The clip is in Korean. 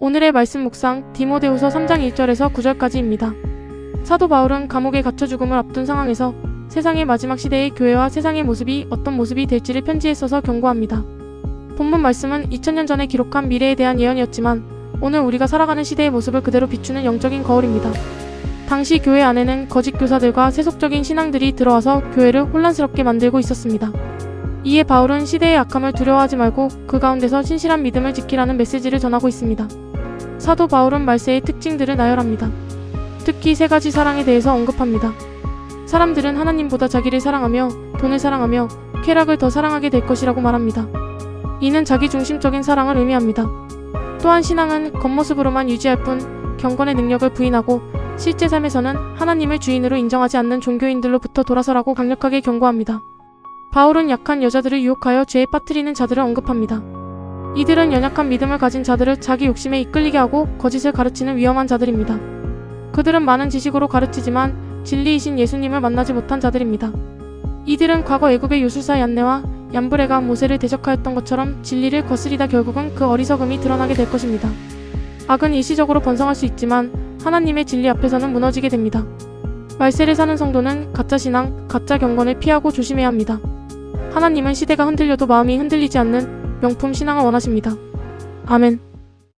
오늘의 말씀 묵상 디모데후서 3장 1절에서 9절까지입니다. 사도 바울은 감옥에 갇혀 죽음을 앞둔 상황에서 세상의 마지막 시대의 교회와 세상의 모습이 어떤 모습이 될지를 편지에 써서 경고합니다. 본문 말씀은 2000년 전에 기록한 미래에 대한 예언이었지만 오늘 우리가 살아가는 시대의 모습을 그대로 비추는 영적인 거울입니다. 당시 교회 안에는 거짓 교사들과 세속적인 신앙들이 들어와서 교회를 혼란스럽게 만들고 있었습니다. 이에 바울은 시대의 악함을 두려워하지 말고 그 가운데서 신실한 믿음을 지키라는 메시지를 전하고 있습니다. 사도 바울은 말세의 특징들을 나열합니다. 특히 세 가지 사랑에 대해서 언급합니다. 사람들은 하나님보다 자기를 사랑하며 돈을 사랑하며 쾌락을 더 사랑하게 될 것이라고 말합니다. 이는 자기 중심적인 사랑을 의미합니다. 또한 신앙은 겉모습으로만 유지할 뿐 경건의 능력을 부인하고 실제 삶에서는 하나님을 주인으로 인정하지 않는 종교인들로부터 돌아서라고 강력하게 경고합니다. 바울은 약한 여자들을 유혹하여 죄에 빠뜨리는 자들을 언급합니다. 이들은 연약한 믿음을 가진 자들을 자기 욕심에 이끌리게 하고 거짓을 가르치는 위험한 자들입니다. 그들은 많은 지식으로 가르치지만 진리이신 예수님을 만나지 못한 자들입니다. 이들은 과거 애굽의 요술사 얀네와 얀브레가 모세를 대적하였던 것처럼 진리를 거스리다 결국은 그 어리석음이 드러나게 될 것입니다. 악은 일시적으로 번성할 수 있지만 하나님의 진리 앞에서는 무너지게 됩니다. 말세를 사는 성도는 가짜 신앙, 가짜 경건을 피하고 조심해야 합니다. 하나님은 시대가 흔들려도 마음이 흔들리지 않는 명품 신앙을 원하십니다. 아멘.